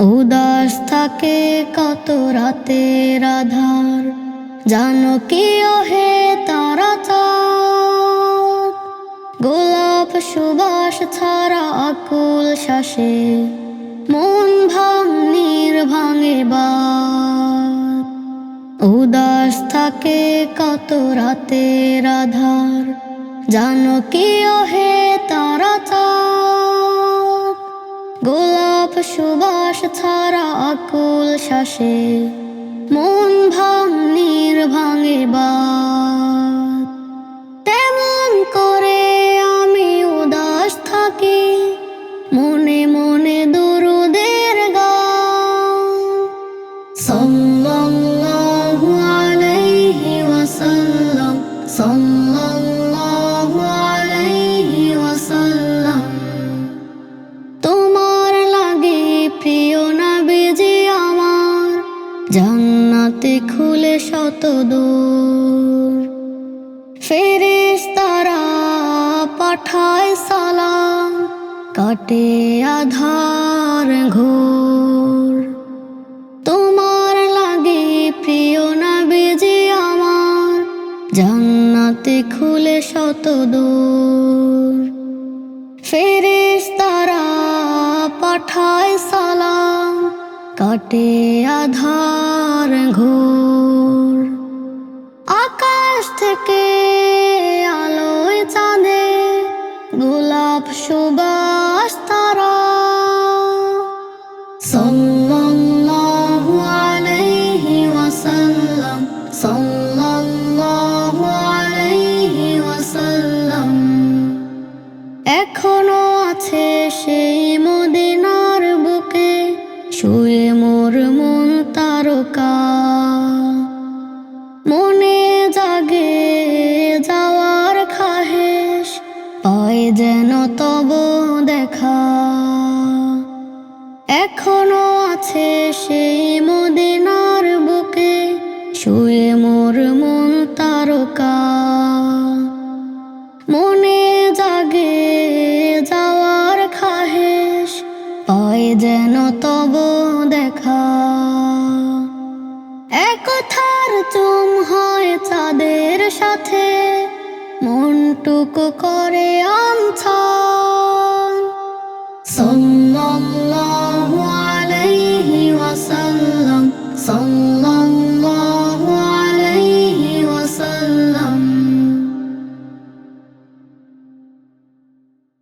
উদাস থাকে কত রাতের আধার। জানো কি হে তারা চাঁদ? গোলাপ সুবাস ছাড়া আকুল শ্বাসে, মন ভাঙনির ভাঙে বাদ। উদাস থাকে কত রাতের আধার। জানো কি হে তারা চাঁদ? গোলাপ সুবাস ছাড়া আকুল শ্বাসে। জান্নাতে খুলে শত দূর ফেরেশতারা পাঠায় সালাম, কাটে আধার ঘোর। তোমার লাগে প্রিয় নবীজি আমার, জান্নাতে খুলে শত দূর ফেরেশতারা পাঠায় সালাম কাটে আধার ঘোর। আকাশ থেকে আলোয় চাঁদে গোলাপ সুবাস তারা। ওয়াসাল্লাম ওয়াসাল্লাম। এখনও আছে সেই মোর মন তারকা। মনে জাগে যাওয়ার খাহেশ, পায় যেন তব দেখা। এখনও আছে সেই মদিনার বুকে, শুয়ে মোর মন তারকা। মনে পায় যেন তব দেখা। একথার চুম হয় চাঁদের সাথে মনটুকু করে আমছা সাল্লাল্লাহু